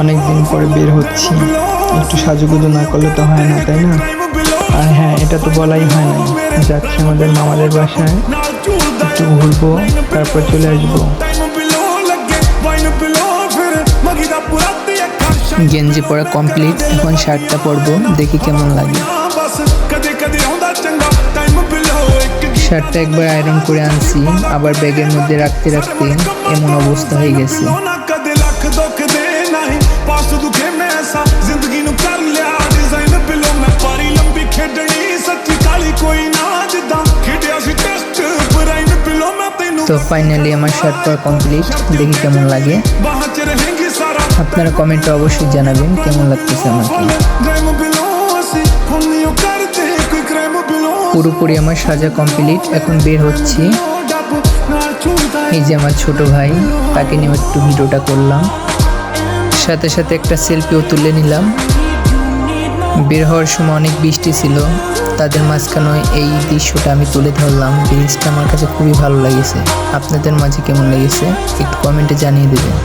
অনেক দিন পরে বের হচ্ছি। একটু সাজুগুজু না করলে তো হয় না, তাই না? আর হ্যাঁ এটা তো বলাই হয় না। যাচ্ছি আমাদের মামাদের বাসায়। একটু ঘুরবো, তারপর চলে আসব। গেঞ্জি পরা কমপ্লিট এখন শার্টটা পরবো, দেখি কেমন লাগে। শার্টটা একবার আয়রন করে আনছি, আবার ব্যাগের মধ্যে রাখতে রাখতে এমন অবস্থা হয়ে গেছে। ਕਦੇ ਲੱਖ ਦੁੱਖ ਦੇ ਨਹੀਂ ਪਾਸ ਦੁਖੇ ਮੈਂ ਐਸਾ ਜ਼ਿੰਦਗੀ ਨੂੰ ਕਰ ਲਿਆ ਡਿਜ਼ਾਈਨ ਬਿਲੋ ਮੈਂ ਪਾਰੀ ਲੰਬੀ ਖੇਡਣੀ ਸੱਚੀ ਕਾਲੀ ਕੋਈ ਨਾ ਜਿੱਦਾਂ ਖੇਡਿਆ ਸੀ ਟੈਸਟ ਬਰਾਈਨ ਬਿਲੋ ਮੈਂ ਤੈਨੂੰ তো ফাইনালি আমার শার্ট পরা কমপ্লিট দেখি কেমন লাগে ਬਾਹਾਂ ਚ ਰਹੇਂਗੀ ਸਾਰਾ আপনারা কমেন্টে অবশ্যই জানাবেন কেমন লাগতেছে আমাকে ਗ੍ਰੈਮ ਬਿਲੋ ਅਸੀਂ ਹੁਣ ਨਹੀਂ ਉਹ ਕਰਦੇ ਕੋਈ ਕ੍ਰੈਮ ਬਿਲੋ পুরোপুরি আমার সাজা কমপ্লিট এখন বের হচ্ছি ਡੱਬ ਨਾਲ ਚੁੰਦਾ এই যে আমার ছোট ভাই তাকে নিয়ে একটু ভিডিওটা করলাম সাথে সাথে একটা সেলফিও তুলে নিলাম। বের হওয়ার সময় অনেক বৃষ্টি ছিল। তাদের মাঝখানে এই দৃশ্যটা আমি তুলে ধরলাম। জিনিসটা আমার কাছে খুবই ভালো লেগেছে। আপনাদের মাঝে কেমন লেগেছে? একটু কমেন্টে জানিয়ে দেবেন।